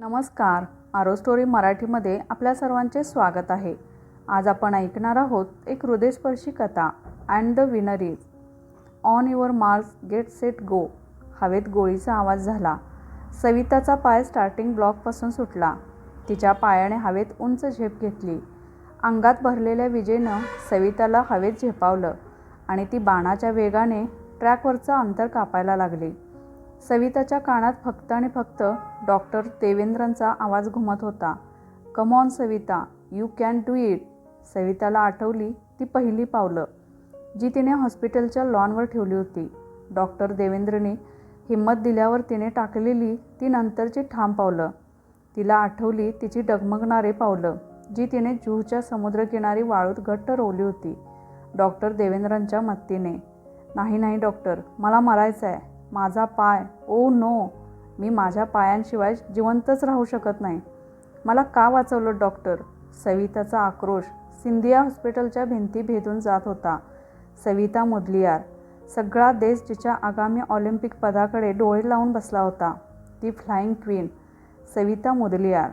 नमस्कार. आरो स्टोरी मराठीमध्ये आपल्या सर्वांचे स्वागत आहे. आज आपण ऐकणार आहोत एक हृदयस्पर्शी कथा and the winner is on your marks get set go हवेत गोळीचा आवाज झाला. सविताचा पाय स्टार्टिंग ब्लॉकपासून सुटला. तिच्या पायाने हवेत उंच झेप घेतली. अंगात भरलेल्या विजेनं सविताला हवेत झेपावलं आणि ती बाणाच्या वेगाने ट्रॅकवरचं अंतर कापायला लागली. सविताच्या कानात फक्त आणि फक्त डॉक्टर देवेंद्रांचा आवाज घुमत होता. Come on Savita. You can do it सविताला आठवली ती पहिली पावलं जी तिने हॉस्पिटलच्या लॉनवर ठेवली होती. डॉक्टर देवेंद्रने हिंमत दिल्यावर तिने टाकलेली ती नंतरची ठाम पावलं. तिला आठवली तिची डगमगणारे पावलं जी तिने जूहच्या समुद्रकिनारी वाळूत घट्ट रोवली होती. डॉक्टर देवेंद्रांच्या मत्तीने नाही नाही डॉक्टर. मला मरायचं आहे माझा पाय ओ नो मी माझ्या पायांशिवाय जिवंतच राहू शकत नाही. मला का वाचवलं डॉक्टर? सविताचा आक्रोश सिंधिया हॉस्पिटलच्या भिंती भेदून जात होता. सविता मुदलियार सगळा देश जिच्या आगामी ऑलिम्पिक पदाकडे डोळे लावून बसला होता. ती फ्लाईंग क्वीन सविता मुदलियार.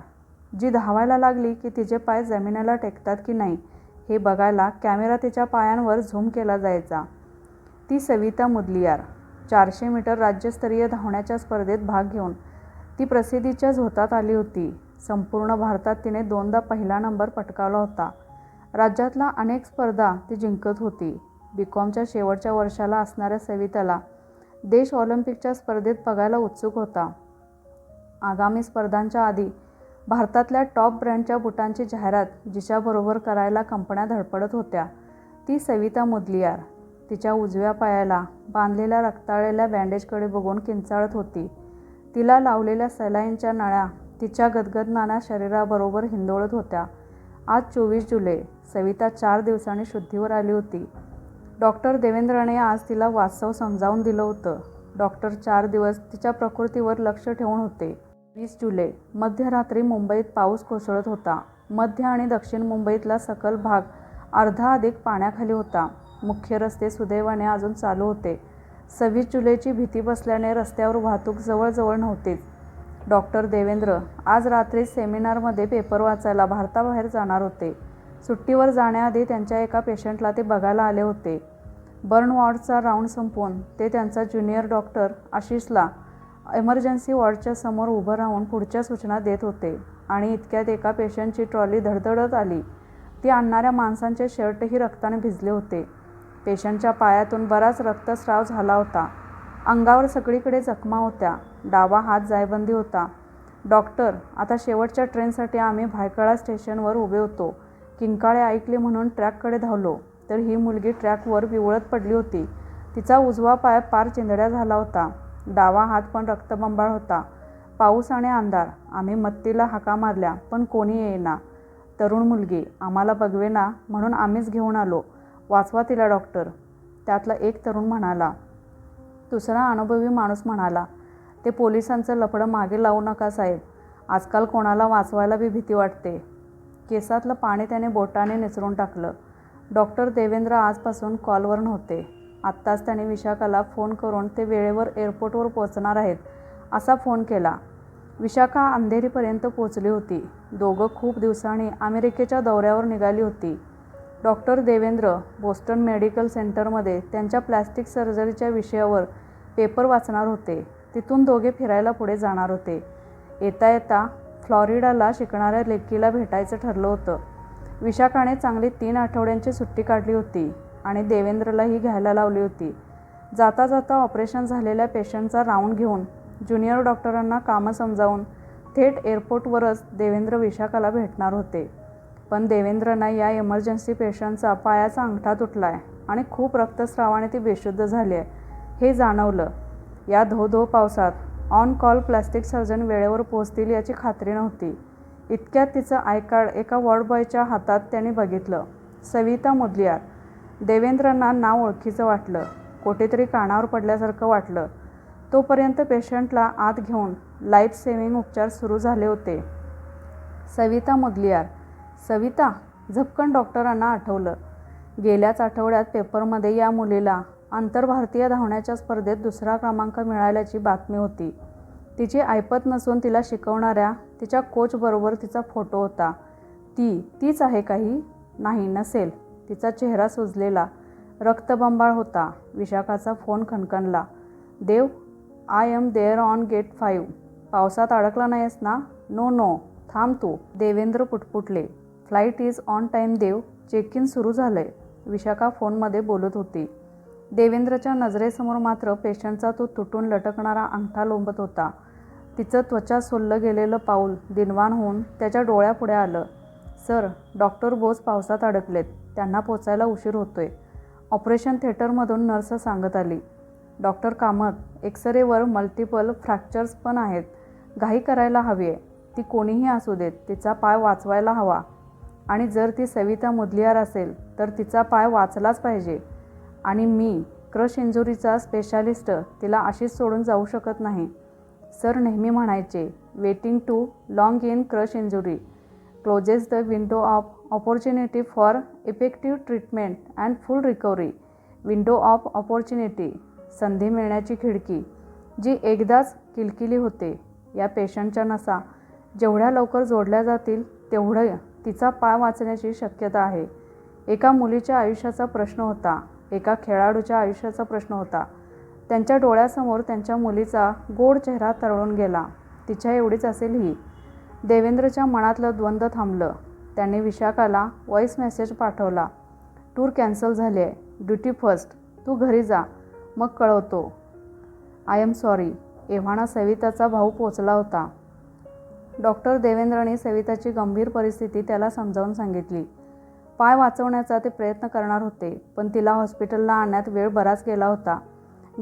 जी धावायला लागली की तिचे पाय जमिनीला टेकतात की नाही हे बघायला कॅमेरा तिच्या पायांवर झूम केला जायचा. ती सविता मुदलियार चारशे मीटर राज्यस्तरीय धावण्याच्या स्पर्धेत भाग घेऊन ती प्रसिद्धीच्या झोतात आली होती. संपूर्ण भारतात तिने दोनदा पहिला नंबर पटकावला होता. राज्यातला अनेक स्पर्धा ती जिंकत होती. बी कॉमच्या शेवटच्या वर्षाला असणाऱ्या सविताला देश ऑलिम्पिकच्या स्पर्धेत बघायला उत्सुक होता. आगामी स्पर्धांच्या आधी भारतातल्या टॉप ब्रँडच्या बुटांची जाहिरात जिच्याबरोबर करायला कंपन्या धडपडत होत्या ती सविता मुदलियार. तिच्या उजव्या पायाला बांधलेल्या रक्ताळलेल्या बँडेजकडे बघून किंचाळत होती. तिला लावलेल्या सलाईनच्या नळ्या तिच्या गदगदनाना शरीराबरोबर हिंदोळत होत्या. आज चोवीस जुलै सविता चार दिवसांनी शुद्धीवर आली होती. डॉक्टर देवेंद्रने आज तिला वास्तव समजावून दिलं होतं. डॉक्टर चार दिवस तिच्या प्रकृतीवर लक्ष ठेवून होते. वीस जुलै मध्यरात्री मुंबईत पाऊस कोसळत होता. मध्य आणि दक्षिण मुंबईतला सकल भाग अर्धा अधिक पाण्याखाली होता. मुख्य रस्ते सुदैवाने अजून चालू होते. सव्वीस जुलैची भीती बसल्याने रस्त्यावर वाहतूक जवळजवळ नव्हतीच. डॉक्टर देवेंद्र आज रात्री सेमिनारमध्ये पेपर वाचायला भारताबाहेर जाणार होते. सुट्टीवर जाण्याआधी त्यांच्या एका पेशंटला ते बघायला आले होते. बर्न वॉर्डचा राऊंड संपवून ते त्यांचा ज्युनियर डॉक्टर आशिषला एमर्जन्सी वॉर्डच्या समोर उभं राहून पुढच्या सूचना देत होते आणि इतक्यात एका पेशंटची ट्रॉली धडधडत आली. ती आणणाऱ्या माणसांचे शर्टही रक्ताने भिजले होते. पेशंटच्या पायातून बराच रक्तस्राव झाला होता. अंगावर सगळीकडे जखमा होत्या. डावा हात जायबंदी होता. डॉक्टर आता शेवटच्या ट्रेनसाठी आम्ही भायखळा स्टेशनवर उभे होतो. किंकाळे ऐकले म्हणून ट्रॅककडे धावलो. तर ही मुलगी ट्रॅकवर विवळत पडली होती. तिचा उजवा पाय पार चिंधड्या झाला होता. डावा हात पण रक्तबंबाळ होता. पाऊस आणि अंधार. आम्ही मत्तीला हाका मारल्या पण कोणी येईना. तरुण मुलगी आम्हाला बघवेना म्हणून आम्हीच घेऊन आलो. वाचवा तिला डॉक्टर. त्यातला एक तरुण म्हणाला. दुसरा अनुभवी माणूस म्हणाला ते पोलिसांचं लफडं मागे लावू नका साहेब. आजकाल कोणाला वाचवायला बी भीती वाटते. केसातलं पाणी त्याने बोटाने निचरून टाकलं. डॉक्टर देवेंद्र आजपासून कॉलवर नव्हते. आत्ताच त्याने विशाखाला फोन करून ते वेळेवर एअरपोर्टवर पोचणार आहेत असा फोन केला. विशाखा अंधेरीपर्यंत पोचली होती. दोघं खूप दिवसांनी अमेरिकेच्या दौऱ्यावर निघाली होती. डॉक्टर देवेंद्र बोस्टन मेडिकल सेंटरमध्ये त्यांच्या प्लॅस्टिक सर्जरीच्या विषयावर पेपर वाचणार होते. तिथून दोघे फिरायला पुढे जाणार होते. येता येता फ्लॉरिडाला शिकणाऱ्या लेकीला भेटायचं ठरलं होतं. विशाखाने चांगली तीन आठवड्यांची सुट्टी काढली होती आणि देवेंद्रलाही घ्यायला लावली होती. जाता जाता ऑपरेशन झालेल्या पेशंटचा राऊंड घेऊन ज्युनियर डॉक्टरांना कामं समजावून थेट एअरपोर्टवरच देवेंद्र विशाखाला भेटणार होते. पण देवेंद्रना या इमर्जन्सी पेशंटचा पायाचा अंगठा तुटला आहे आणि खूप रक्तस्रावाने ती बेशुद्ध झाली आहे हे जाणवलं. या धो धो पावसात ऑन कॉल प्लॅस्टिक सर्जन वेळेवर पोहोचतील याची खात्री नव्हती. इतक्यात तिचं आय कार्ड एका वॉर्डबॉयच्या हातात त्यांनी बघितलं. सविता मुदलियार. देवेंद्रांना नाव ओळखीचं वाटलं. कुठेतरी कानावर पडल्यासारखं वाटलं. तोपर्यंत पेशंटला आत घेऊन लाईफ सेव्हिंग उपचार सुरू झाले होते. सविता मुदलियार. सविता झपकन डॉक्टरांना आठवलं. गेल्याच आठवड्यात पेपरमध्ये या मुलीला आंतरभारतीय धावण्याच्या स्पर्धेत दुसरा क्रमांक मिळाल्याची बातमी होती. तिची ऐपत नसून तिला शिकवणाऱ्या तिच्या कोचबरोबर तिचा फोटो होता. ती तीच आहे काही? नाही नसेल. तिचा चेहरा सुजलेला. रक्तबंबाळ होता. विशाखाचा phone खणखणला. Dev I am there on gate five. पावसात अडकला नाहीस ना? No no. थांब तू. Devendra पुटपुटले. Flight is on time Dev check in सुरू झालं आहे विशाखा फोनमध्ये बोलत होती. देवेंद्रच्या नजरेसमोर मात्र पेशंटचा तो तुटून लटकणारा अंगठा लोंबत होता. तिचं त्वचा सोललं गेलेलं पाऊल दिनवान होऊन त्याच्या डोळ्यापुढे आलं. सर डॉक्टर बोस पावसात अडकलेत त्यांना पोचायला उशीर होतोय. ऑपरेशन थिएटरमधून नर्स सांगत आली डॉक्टर कामत एक्सरेवर मल्टिपल फ्रॅक्चर्स पण आहेत. घाई करायला हवी आहे ती कोणीही असू देत तिचा पाय वाचवायला हवा. आणि जर ती सविता मुदलियार असेल तर तिचा पाय वाचलाच पाहिजे. आणि मी क्रश इंजुरीचा स्पेशालिस्ट तिला अशीच सोडून जाऊ शकत नाही. सर नेहमी म्हणायचे waiting too long in crush injury. Closes the window of opportunity for effective treatment and full recovery window of opportunity संधी मिळण्याची खिडकी जी एकदाच किलकिली होते. या पेशंटच्या नसा. जेवढ्या लवकर जोडल्या जातील तेवढं तिचा पाय वाचण्याची शक्यता आहे. एका मुलीच्या आयुष्याचा प्रश्न होता. एका खेळाडूच्या आयुष्याचा प्रश्न होता. त्यांच्या डोळ्यासमोर त्यांच्या मुलीचा गोड चेहरा तरळून गेला. तिच्या एवढीच असेल ही. देवेंद्रच्या मनातलं द्वंद्व थांबलं. त्याने विशाखाला व्हॉईस मेसेज पाठवला. टूर कॅन्सल झाली आहे. Duty first. तू घरी जा. मग कळवतो. I am sorry. एव्हाना सविताचा भाऊ पोचला होता. डॉक्टर देवेंद्रने सविताची गंभीर परिस्थिती त्याला समजावून सांगितली. पाय वाचवण्याचा ते प्रयत्न करणार होते पण तिला हॉस्पिटलला आणण्यात वेळ बराच गेला होता.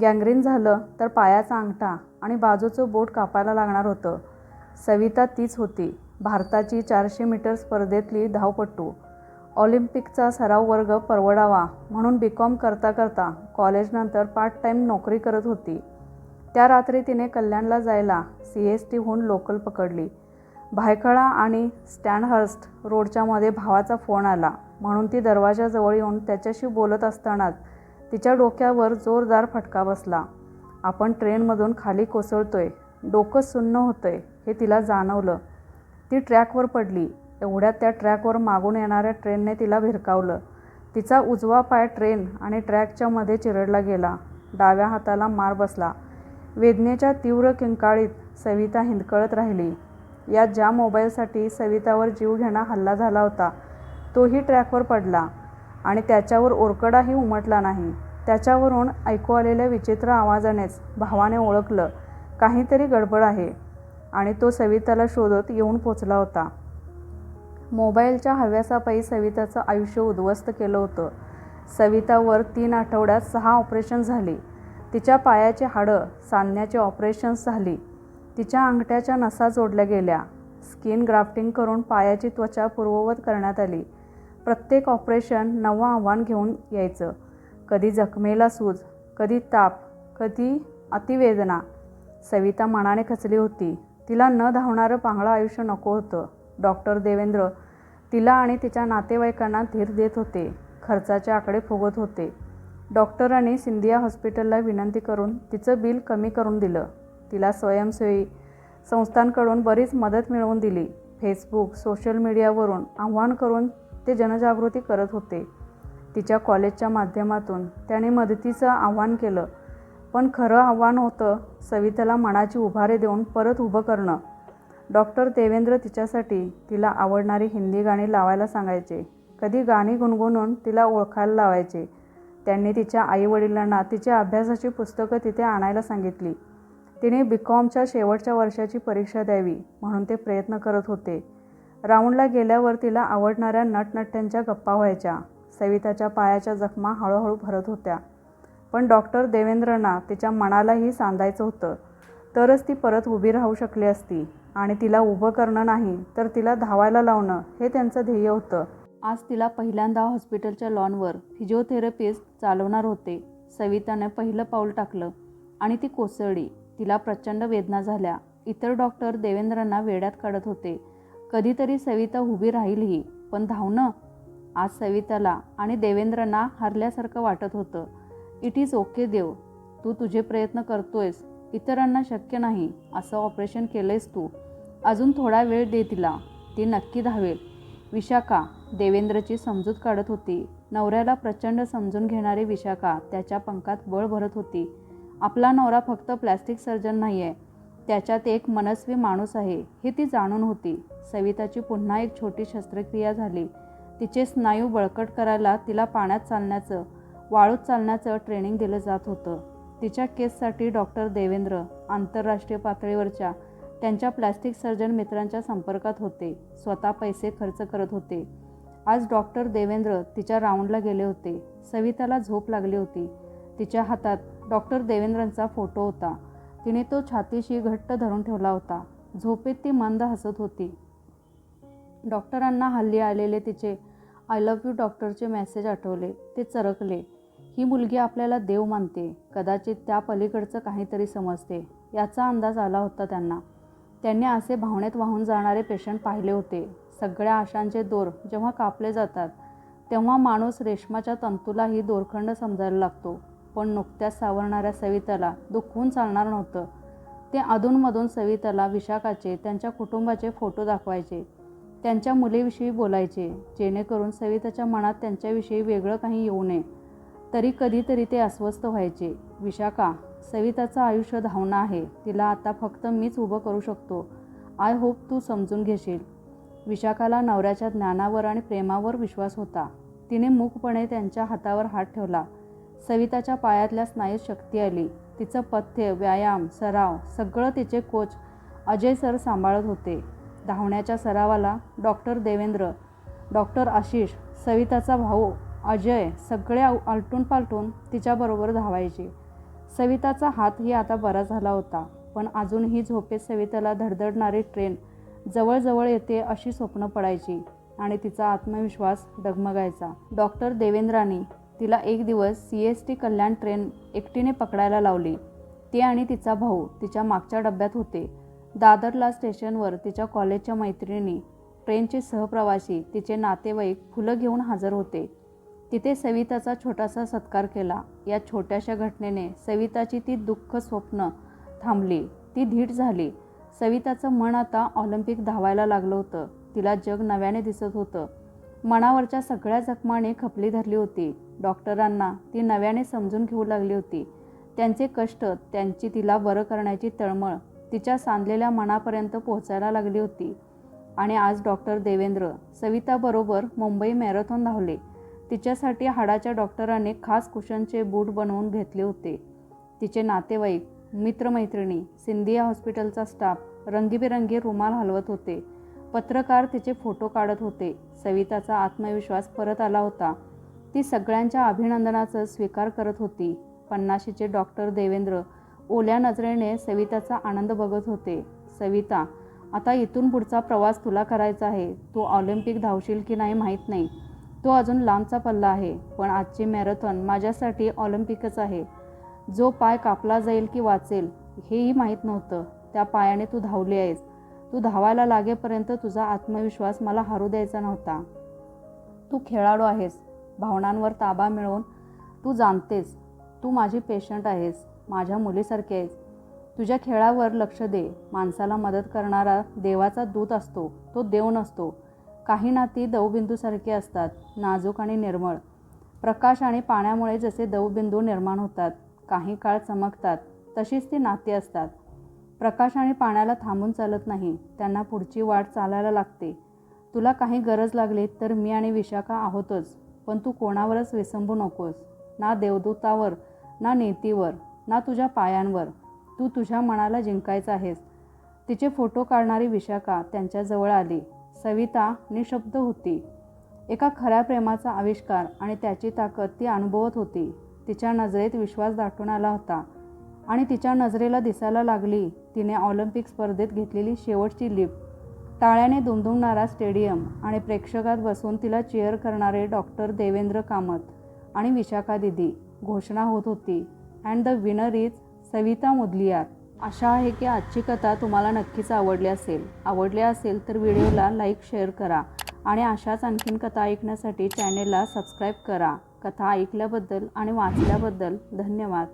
गँग्रीन झालं तर पायाचा अंगठा आणि बाजूचं बोट कापायला लागणार होतं. सविता तीच होती भारताची चारशे मीटर स्पर्धेतली धावपट्टू ऑलिम्पिकचा सराव वर्ग परवडावा म्हणून बी कॉम करता करता कॉलेजनंतर पार्ट टाईम नोकरी करत होती. त्या रात्री तिने कल्याणला जायला सी एस टीहून लोकल पकडली. भायखळा आणि स्टँडहर्स्ट रोडच्या मध्ये भावाचा फोन आला. म्हणून ती दरवाजाजवळ येऊन त्याच्याशी बोलत असतानाच तिच्या डोक्यावर जोरदार फटका बसला. आपण ट्रेनमधून खाली कोसळतोय. डोकं सुन्न होतंय हे तिला जाणवलं. ती ट्रॅकवर पडली. एवढ्यात त्या ट्रॅकवर मागून येणाऱ्या ट्रेनने तिला भिरकावलं. तिचा उजवा पाय ट्रेन आणि ट्रॅकच्या मध्ये चिरडला गेला. डाव्या हाताला मार बसला. वेदनेच्या तीव्र किंकाळीत सविता हिंदकळत राहिली. या ज्या मोबाईलसाठी सवितावर जीवघेणा हल्ला झाला होता तोही ट्रॅकवर पडला आणि त्याच्यावर ओरकडाही उमटला नाही. त्याच्यावरून ऐकू आलेल्या विचित्र आवाजानेच भावाने ओळखलं. काहीतरी गडबड आहे आणि तो सविताला शोधत येऊन पोचला होता. मोबाईलच्या हव्यासापायी सविताचं आयुष्य उद्ध्वस्त केलं होतं. सवितावर तीन आठवड्यात सहा ऑपरेशन झाली. तिच्या पायाची हाडं सांधण्याची ऑपरेशन्स झाली. तिच्या अंगठ्याच्या नसा जोडल्या गेल्या. स्किन ग्राफ्टिंग करून पायाची त्वचा पूर्ववत करण्यात आली. प्रत्येक ऑपरेशन नवं आव्हान घेऊन यायचं. कधी जखमेला सूज कधी ताप कधी अतिवेदना. सविता मनाने खचली होती. तिला न धावणारं पांगळं आयुष्य नको होतं. डॉक्टर देवेंद्र तिला आणि तिच्या नातेवाईकांना धीर देत होते. खर्चाचे आकडे फुगत होते. डॉक्टरांनी सिंधिया हॉस्पिटलला विनंती करून तिचं बिल कमी करून दिलं. तिला स्वयंसेवी संस्थांकडून बरीच मदत मिळवून दिली. फेसबुक सोशल मीडियावरून आव्हान करून ते जनजागृती करत होते. तिच्या कॉलेजच्या माध्यमातून त्याने मदतीचं आव्हान केलं. पण खरं आव्हान होतं सविताला मनाची उभारे देऊन परत उभं करणं. डॉक्टर देवेंद्र तिच्यासाठी तिला आवडणारी हिंदी गाणी लावायला सांगायचे. कधी गाणी गुणगुणून तिला ओळखायला लावायचे. त्यांनी तिच्या आईवडिलांना तिच्या अभ्यासाची पुस्तकं तिथे आणायला सांगितली. तिने बी कॉमच्या शेवटच्या वर्षाची परीक्षा द्यावी म्हणून ते प्रयत्न करत होते. राऊंडला गेल्यावर तिला आवडणाऱ्या नटनट्यांच्या गप्पा व्हायच्या. सविताच्या पायाच्या जखमा हळूहळू भरत होत्या. पण डॉक्टर देवेंद्रना तिच्या मनालाही सांधायचं होतं. तरच ती परत उभी राहू शकली असती. आणि तिला उभं करणं नाही तर तिला धावायला लावणं हे त्यांचं ध्येय होतं. आज तिला पहिल्यांदा हॉस्पिटलच्या लॉनवर फिजिओथेरपिस्ट चालवणार होते. सविताने पहिलं पाऊल टाकलं आणि ती कोसळली. तिला प्रचंड वेदना झाल्या. इतर डॉक्टर देवेंद्रांना वेड्यात काढत होते. कधीतरी सविता उभी राहीलही पण धावणं? आज सविताला आणि देवेंद्रांना हरल्यासारखं वाटत होतं. इट इज ओके देव तू तुझे प्रयत्न करतोयस इतरांना शक्य नाही असं ऑपरेशन केलंयस तू. अजून थोडा वेळ दे तिला ती नक्की धावेल. विशाखा देवेंद्रची समजूत काढत होती. नवऱ्याला प्रचंड समजून घेणारी विशाखा त्याच्या पंखात बळ भरत होती. आपला नवरा फक्त प्लॅस्टिक सर्जन नाही आहे त्याच्यात एक मनस्वी माणूस आहे हे ती जाणून होती. सविताची पुन्हा एक छोटी शस्त्रक्रिया झाली. तिचे स्नायू बळकट करायला तिला पाण्यात चालण्याचं वाळूत चालण्याचं ट्रेनिंग दिलं जात होतं. तिच्या केससाठी डॉक्टर देवेंद्र आंतरराष्ट्रीय पातळीवरच्या त्यांच्या प्लॅस्टिक सर्जन मित्रांच्या संपर्कात होते. स्वतः पैसे खर्च करत होते. आज डॉक्टर देवेंद्र तिच्या राऊंडला गेले होते. सविताला झोप लागली होती. तिच्या हातात डॉक्टर देवेंद्रांचा फोटो होता. तिने तो छातीशी घट्ट धरून ठेवला होता. झोपेत ती मंद हसत होती. डॉक्टरांना हल्ली आलेले तिचे आय लव्ह यू डॉक्टरचे मेसेज आठवले. ते चरकले. ही मुलगी आपल्याला देव मानते. कदाचित त्या पलीकडचं काहीतरी समजते. याचा अंदाज आला होता त्यांना. त्यांनी असे भावनेत वाहून जाणारे पेशंट पाहिले होते. सगळ्या आशांचे दोर जेव्हा कापले जातात तेव्हा माणूस रेशमाच्या तंतूलाही दोरखंड समजायला लागतो. पण नुकत्याच सावरणाऱ्या सविताला दुखवून चालणार नव्हतं. ते अधूनमधून सविताला विशाखाचे त्यांच्या कुटुंबाचे फोटो दाखवायचे. त्यांच्या मुलीविषयी बोलायचे जेणेकरून सविताच्या मनात त्यांच्याविषयी वेगळं काही येऊ नये. तरी कधीतरी ते अस्वस्थ व्हायचे. विशाखा सविताचं आयुष्य धावणं आहे. तिला आता फक्त मीच उभं करू शकतो. आय होप तू समजून घेशील. विशाखाला नवऱ्याच्या ज्ञानावर आणि प्रेमावर विश्वास होता. तिने मूकपणे त्यांच्या हातावर हात ठेवला. सविताच्या पायातल्या स्नायूत शक्ती आली. तिचं पथ्य व्यायाम सराव सगळं तिचे कोच अजय सर सांभाळत होते. धावण्याच्या सरावाला डॉक्टर देवेंद्र डॉक्टर आशिष सविताचा भाऊ अजय सगळे आलटून पालटून तिच्याबरोबर धावायचे. सविताचा हातही आता बरा झाला होता पण अजूनही झोपेत सविताला धडधडणारी ट्रेन जवळजवळ येते अशी स्वप्न पडायची आणि तिचा आत्मविश्वास डगमगायचा. डॉक्टर देवेंद्रांनी तिला एक दिवस C S T Kalyan train एकटीने पकडायला लावली. ती आणि तिचा भाऊ तिच्या मागच्या डब्यात होते. दादरला स्टेशनवर तिच्या कॉलेजच्या मैत्रिणी ट्रेनचे सहप्रवासी तिचे नातेवाईक फुलं घेऊन हजर होते. तिथे सविताचा छोटासा सत्कार केला. या छोट्याशा घटनेने सविताची ती दुःख स्वप्न थांबली. ती धीट झाली. सविताचं मन आता ऑलिम्पिक धावायला लागलं होतं. तिला जग नव्याने दिसत होतं. मनावरच्या सगळ्या जखमाने खपली धरली होती. डॉक्टरांना ती नव्याने समजून घेऊ लागली होती. त्यांचे कष्ट त्यांची तिला बरं करण्याची तळमळ तिच्या सांधलेल्या मनापर्यंत पोहोचायला लागली होती. आणि आज डॉक्टर देवेंद्र सविताबरोबर मुंबई मॅरेथॉन धावले. तिच्यासाठी हाडाच्या डॉक्टरांनी खास कुशनचे बूट बनवून घेतले होते. तिचे नातेवाईक मित्रमैत्रिणी सिंधिया हॉस्पिटलचा स्टाफ रंगीबेरंगी रुमाल हलवत होते. पत्रकार तिचे फोटो काढत होते. सविताचा आत्मविश्वास परत आला होता. ती सगळ्यांच्या अभिनंदनाचा स्वीकार करत होती. पन्नाशीचे डॉक्टर देवेंद्र ओल्या नजरेने सविताचा आनंद बघत होते. सविता आता इथून पुढचा प्रवास तुला करायचा आहे. तू ऑलिम्पिक धावशील की नाही माहीत नाही. तो अजून लांबचा पल्ला आहे. पण आजची मॅरेथॉन माझ्यासाठी ऑलिम्पिकच आहे. जो पाय कापला जाईल की वाचेल हेही माहीत नव्हतं. त्या पायाने तू धावली आहेस. तू धावायला लागेपर्यंत तुझा आत्मविश्वास मला हरू द्यायचा नव्हता. तू खेळाडू आहेस. भावनांवर ताबा मिळवून तू जाणतेस. तू माझी पेशंट आहेस. माझ्या मुलीसारखी आहेस. तुझ्या खेळावर लक्ष दे. माणसाला मदत करणारा देवाचा दूत असतो. तो देव नसतो. काही नाती दवबिंदूसारखी असतात. नाजूक आणि निर्मळ. प्रकाश आणि पाण्यामुळे जसे दवबिंदू निर्माण होतात काही काळ चमकतात तशीच ती नाती असतात. प्रकाश आणि पाण्याला थांबून चालत नाही. त्यांना पुढची वाट चालायला लागते. तुला काही गरज लागली तर मी आणि विशाखा आहोतच पण तू कोणावरच विसंबू नकोस. ना देवदूतावर ना नेतीवर ना तुझ्या पायांवर. तू तुझ्या मनाला जिंकायचं आहेस. तिचे फोटो काढणारी विशाखा त्यांच्याजवळ आली. सविता निशब्द होती. एका खऱ्या प्रेमाचा आविष्कार आणि त्याची ताकद ती अनुभवत होती. तिच्या नजरेत विश्वास दाटून आला होता. आणि तिच्या नजरेला दिसायला लागली. तिने ऑलिम्पिक स्पर्धेत घेतलेली शेवटची लिप. टाळ्याने दुमदुमणारा स्टेडियम आणि प्रेक्षकात बसून तिला चेअर करणारे डॉक्टर देवेंद्र कामत आणि विशाखा दिदी घोषणा होत होती. And the winner is Savita Mudaliar. आशा आहे की आजची कथा तुम्हाला नक्कीच आवडली असेल. आवडली असेल तर व्हिडिओला लाईक शेअर करा आणि अशाच आणखीन कथा ऐकण्यासाठी चॅनेलला सबस्क्राईब करा. कथा ऐकल्याबद्दल आणि वाचल्याबद्दल धन्यवाद.